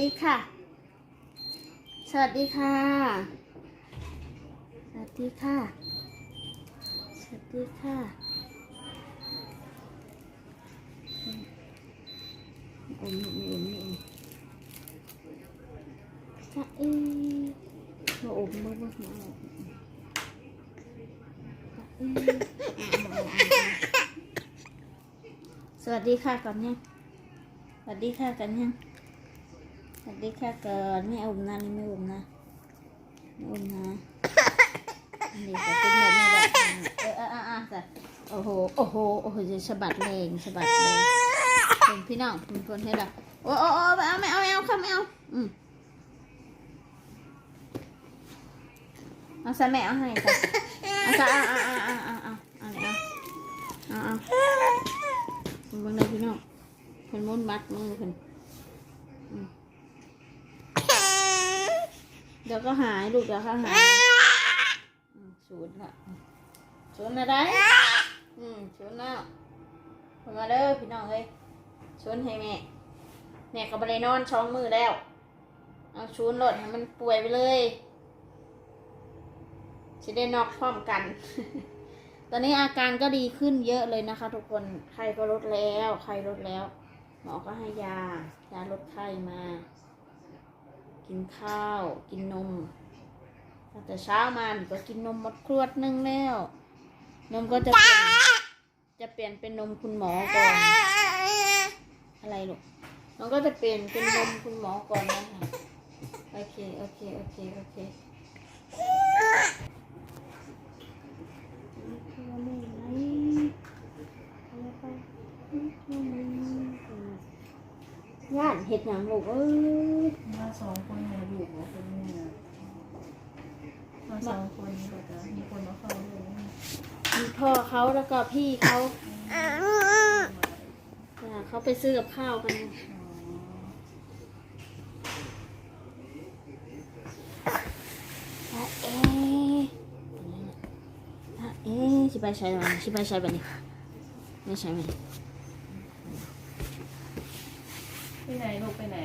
ดีค่ะ สวัสดีค่ะ สวัสดีค่ะ สวัสดีค่ะ อมอมอมอมจะเอ๊มาอมมามามาอมจะเอ๊ะสวัสดีค่ะก่อนยังสวัสดีค่ะกันยัง วัสดีค่ะก่อนไม่อุ่มนะนี่ไม่อมนะไม่อุ่มนะนี่ก็เป็นแบบนี้แหละเออเออเออเออจ้ะโอ้โหโอ้โหโอ้โหจะสะบัดแรงสะบัดแรงเป็นพี่น้องเป็นคนให้ละโอ้โอ้โอ้ไม่เอาไม่เอาไม่เอาค่ะไม่เอาอืมเอาซะแม่เอาให้จ้ะเอาซะเอาเอาเอาเอาเอาเอาเอาไหนเอาเอาเอาคุณเบิ่งได้พี่น้องเพิ่นมุนมัดมือเพิ่นอืม เดี๋ยวก็หายลูกเดี๋ยวก็หายอืมศูนย์ละศูนย์อะไรอืมศูนย์แล้วมาเด้อพี่น้องเอ้ยศูนย์ให้แม่แม่ก็บ่ได้นอนช่องมือแล้ว เอาชูนหลดให้มันป่วยไปเลยจะได้นอกพร้อมกัน ตอนนี้อาการก็ดีขึ้นเยอะเลยนะคะ ทุกคนไข้ก็ลดแล้วไข้ลดแล้ว หมอก็ให้ยายาลดไข้มา กินข้าว กินนมตั้งแต่เช้ามานี่ก็กินนมมดขวดหนึงแล้ว นมก็จะเปลี่ยนจะเปลี่ยนเป็นนมคุณหมอก่อน อะไรลูกมันก็จะเปลี่ยนเป็นนมคุณหมอก่อนนะคะโอเค โอเค โอเค โอเค ย่านเห็ดหยังลูกเอ้ยมาสองคนเนี่ยอยู่หัวคนเนี่ยมาสองคนก็จะมีคนมาเข้าด้วยนะมีพ่อเขาแล้วก็พี่เขาอ่าเขาไปซื้อกับข้าวกันอะเอ๊ะอะเอ๊ะชิบายใช้ไหมชิบายใช้แบบนี้ไม่ใช่ไหม ไปไหนลูกไปไหน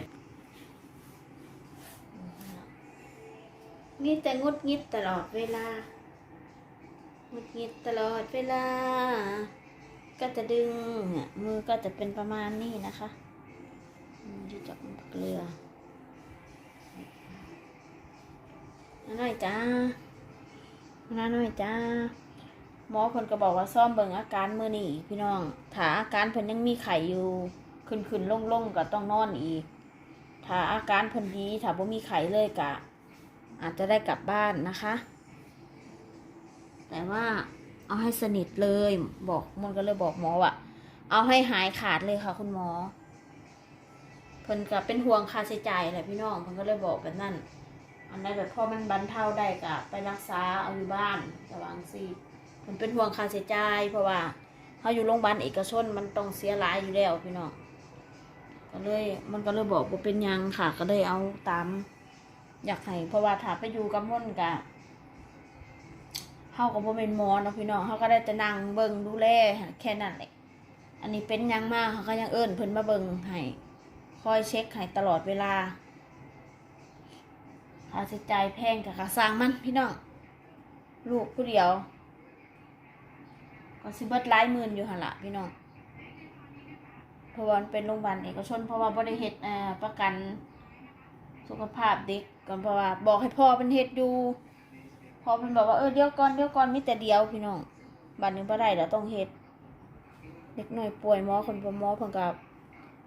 นี่แต่งดงิดตลอดเวลางดงิดตลอดเวลา ก็จะดึงเนี่ยมือก็จะเป็นประมาณนี้นะคะอืมที่จับเกลือน้อยจ้าน้าหน่อยจ้า หมอเพิ่นก็บอกว่าซ่อมเบิ่งอาการมื้อนี้พี่น้อง ถ้าอาการเพิ่นยังมีไข้อยู่ ขึ้นขึ้นลงลงก็ต้องนอนอีก ถ้าอาการเพิ่นดีถ้าบ่มีไข้เลยก็อาจจะได้กลับบ้านนะคะ แต่ว่าเอาให้สนิทเลยบอกมันก็เลยบอกหมอว่าเอาให้หายขาดเลยค่ะ คุณหมอ เพิ่นก็เป็นห่วงค่าใช้จ่ายแหละพี่น้องเพิ่นก็เลยบอกแบบนั้นอันนั้นแบบพอมันบรรเทาได้ก็ไปรักษาเอาอยู่บ้านระวังสิเพิ่นเป็นห่วงค่าใช้จ่ายเพราะว่าเขาอยู่โรงพยาบาลเอกชนมันต้องเสียหลายอยู่แล้วพี่น้อง ก็เลยมันก็เลยบอกว่าเป็นยังค่ะ ก็เลยเอาตาม อยากให้เพราะว่าถ้าไปอยู่กับม่นกะเฮาก็บ่เป็นหมอเนาะพี่น้องเฮาก็ได้แต่นั่งเบิ่งดูแลแค่นั้นแหละ อันนี้เป็นยังมากเขาก็ยังเอิ้นเพิ่นมาเบิ่งให้คอยเช็คให้ตลอดเวลาค่าใช้จ่ายแพงกับค่าสร้างมันพี่น้องลูกผู้เดียว ก็สิเบิดหลายหมื่นอยู่หั่นล่ะพี่น้อง เพราะว่ามันเป็นโรงพยาบาลเอกชน เพราะว่าบ่ได้เฮ็ดอ่าประกันสุขภาพเด็กก่อนเพราะว่าบอกให้พ่อเป็นเฮ็ดอยู่พ่อเป็นบอกว่าเออเดี๋ยวก่อนเดี๋ยวก่อนมีแต่เดียวพี่น้องบัดนี้บ่ได้แล้วต้องเฮ็ดเด็กหน่อยป่วยหมอคนบ่วยหมอเพิ่นก็บ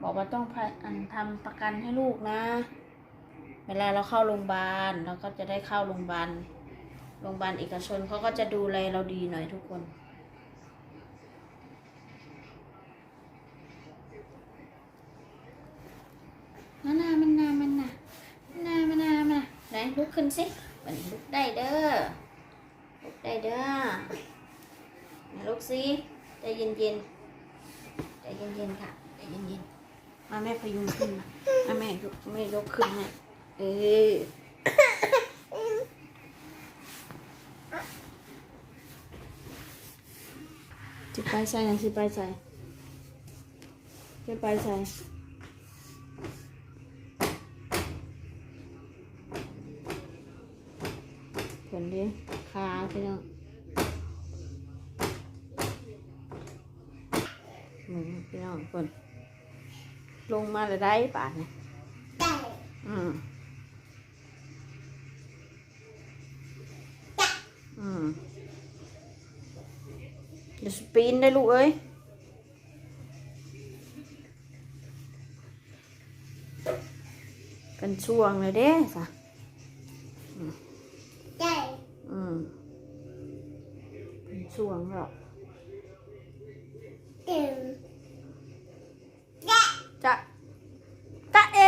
บอกว่าต้องอันทำประกันให้ลูกนะ เวลาเราเข้าโรงพยาบาลเราก็จะได้เข้าโรงพยาบาลโรงพยาบาลเอกชนเขาก็จะดูแลเราดีหน่อยทุกคนนามันนามันนามันนามันนามันนาไหน ลุกขึ้นสิมันลุกได้เด้อ ลุกได้เด้อลุกสิใจเย็นเย็นๆใจเย็นเย็นๆค่ะใจเย็นเย็นๆมาแม่พยุงขึ้นมาแม่ยกแม่ยกขึ้นให้เออสิไปใส่นะสิไปใส่สิไปใส่ นเดิขาพี่น้องอืมพี่น้องคนลงมาเลยได้ป่านนี่อืมอืมเดี๋ยวสปีนได้ลูกเอ้ยกันช่วงเลยเด้สะ หรอกจะจะเอ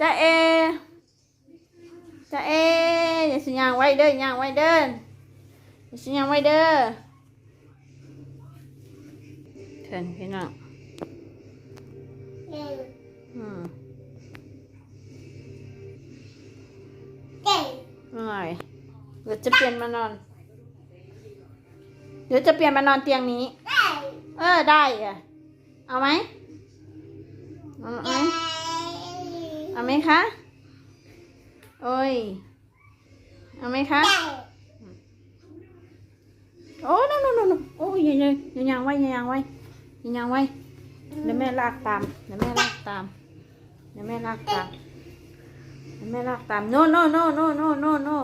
จะเอจะเออย่าสิยางไว้เด้อยางไว้เด้ออย่าสิยางไว้เด้อเถินพี่น้องอืมหน่อยเดี๋ยวจะเปลี่ยนมานอน เดี๋ยวจะเปลี่ยนมานอนเตียงนี้เออได้อะเอาไหมเอาไหมเอาไหมคะโอ้ยเอาไหมคะโอ้ no no no no โอ้ยย่าอย่าอย่ายังไว้ย่ายังไว้ย่ายังไว้เดี๋ยวแม่ลากตามเดี๋ยวแม่ลากตามเดี๋ยวแม่ลากตามเดี๋ยวแม่ลากตาม no no no no no no no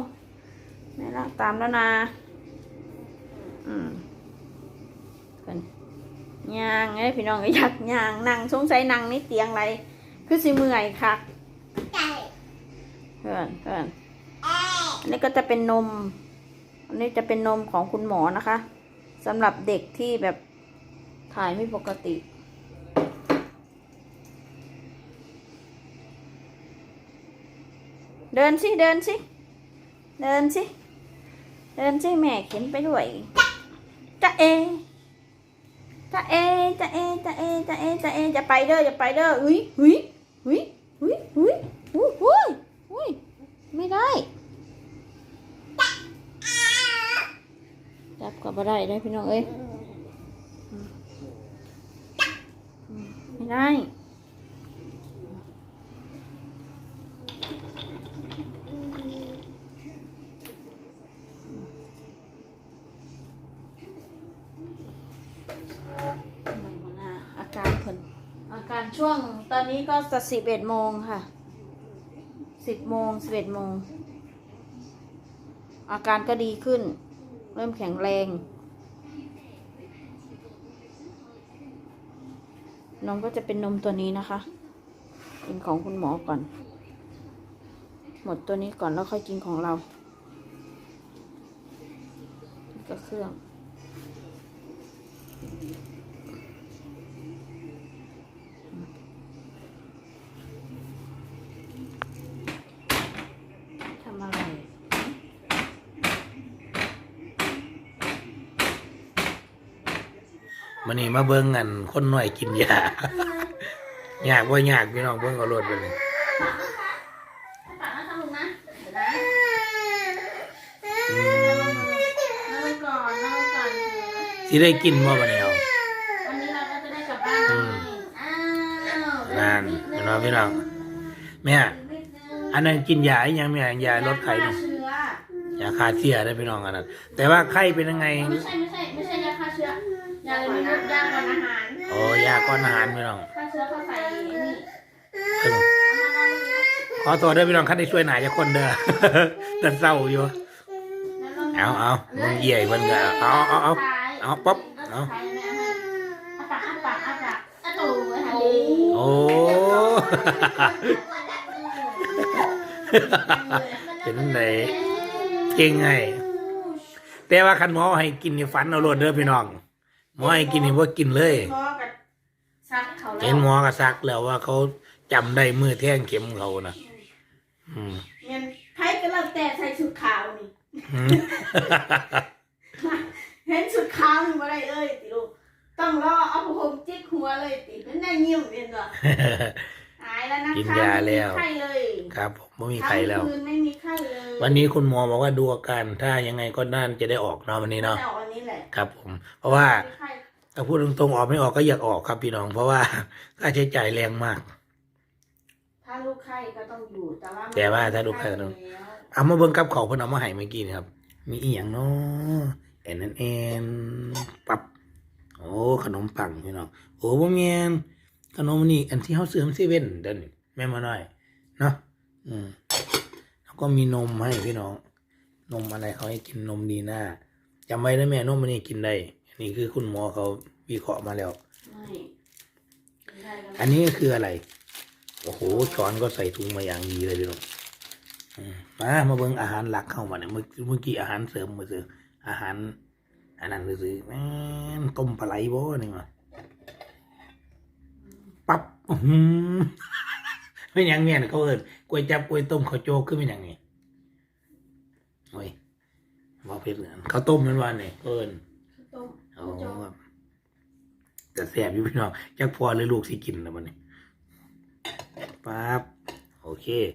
แม่ลากตามแล้วนะ อืมเป็นย่างไงพี่น้องก็อยากย่างนั่งสงสัยนั่งนี่เตียงไรคือสิเมื่อยค่ะเพื่อนเพื่อนอันนี้ก็จะเป็นนม อันนี้จะเป็นนมของคุณหมอนะคะสำหรับเด็กที่แบบถ่ายไม่ปกติเดินสิ เดินสิ เดินสิ เดินสิ แม่เข็นไปด้วย จะเอจะเอจะเอจะเอจะเอจะเอจะไปเด้อจะไปเด้ออุ้ยอุ้ยอุ้ยอุ้ยอุ้ยอุ้ยอุ้ยอุ้ยไม่ได้จับกับ่ได้ได้พี่น้องเอ้ยไม่ได้ อาการคนอาการ ช่วงตอนนี้ก็จะสิบเอ็ดโมงค่ะ สิบโมงสิบเอ็ดโมง อาการก็ดีขึ้น เริ่มแข็งแรง นมก็จะเป็นนมตัวนี้นะคะกินของคุณหมอก่อน หมดตัวนี้ก่อนแล้วค่อยกินของเรา ก็เครื่อง ทำอะไร มันนี่มาเบิ่งกันคนหน่อยกินยายากว่ายากพี่น้องเบิ่งเอารถไปเลยปากนะคะลุงนะเดี๋ยวนะอืมนั่งก่อนนั่งก่อนสิได้กินบ่บัดนี้เอาวันนี้เราก็จะได้กลับบ้านแล้วนี่อ้าวนั่นเห็นบ่พี่น้องแม่อันนั้นกินยาอีหยังแม่ยาลดไข้เนาเนาะยาฆ่าเชื้อได้อพี่น้องอันนั้นแต่ว่าไข้เป็นยังไงไม่ใช่ไม่ใช่ไม่ใช่ยาฆ่าเชื้อ ยาอะไรไม่รู้ยาก่อนอาหารโอ้ยาก้อนอาหารพี่น้องฆ่าเชื้อเขาใส่นี่เพิ่นขอตัวเด้อพี่น้องคันได้ช่วยหนาจะคนเด้อแต่เศร้าอยู่เอาเอามึงเอี่ยเพิ่นก็เอาเอาเอาเอาป๊อบเอาอาปากอาปากอาปากอาตูอาดีโอ้ เป็นไหนเก่งไงแต่ว่าคันหมอให้กินนี่ฝันเอาโลดเด้อพี่น้อง หมอให้กินนี่ว่ากินเลยพ่อกับซักเขาแล้วเห็นหมอก็ซักแล้วว่าเขาจำได้มือแท่งเข็มเขานะอืมเงินไพ่ก็เริ่มแต่ใส่ชุดขาวนี่ อืม เห็นชุดขาวนี่มาได้เลยติลูกต้องรอเอาผ้าห่มจิกหัวเลยติเป็นได้ยิ้มเห็นเหรอหายแล้วนะคะกินยาแล้ว ไม่มีไข้เลยครับผมไม่มีใครแล้ว ทั้งคืนไม่มีไข้เลยวันนี้คุณหมอบอกว่าดูอาการถ้ายังไงก็น่าจะได้ออกเนาะวันนี้เนาะจะออกวันนี้แหละ ครับผม เพราะว่าไม่ไข้ถ้าพูดตรงๆออกไม่ออกก็อยากออกครับพี่น้อง เพราะว่าค่าใช้จ่ายแรงมาก ถ้าลูกไข้ก็ต้องอยู่แต่ว่ามันแต่ว่าถ้าลูกไข้ก็ต้องม่มีไข้แล้วเอามาเบิ่งกับเขาวเพิ่นเอามาให้เมื่อกี้นี่ครับ มีอีหยังเนาะแอนแอนแอนปับโอ้ขนมปังพี่น้องโอ้บ่แม่นขนมนี่อันที่เฮาซื้อในเซเว่นเด้อนี่แม่มาหน่อยเนาะอืมแล้วก็มีนมให้พี่น้อง นมอะไรเขาให้กินนมดีหน้า จำไว้นะแม่นมมันนี่กินได้ อันนี้คือคุณหมอเขาวิเคราะห์มาแล้ว ไม่กินได้แล้วอันนี้ก็คืออะไร โอ้โห ช้อนก็ใส่ถุงมาอย่างดีเลยพี่น้องอืมมามาเบิ่งอาหารหลักเข้ามาเนี่ยเมื่อเมื่อกี้อาหารเสริมมาซื้ออาหารอันนั้นไปซื้อแม่นต้มปลาไหลบ่นี่มาปั๊บอื้อหือ ไม่นหยังเนี่ยเขาเอินกล้วยจับกล้วยต้มข้าวโจ๊กขึ้นเป็นอย่างนี้โอ้ย ว่าเพชรเหมือนข้าวต้มแมันว่าเนี่ยเอินต้มโอ้ครับแต่แสบอยู่พี่น้องจักพอเลยลูกสิกินแล้วมันนี่ปั๊บโอเค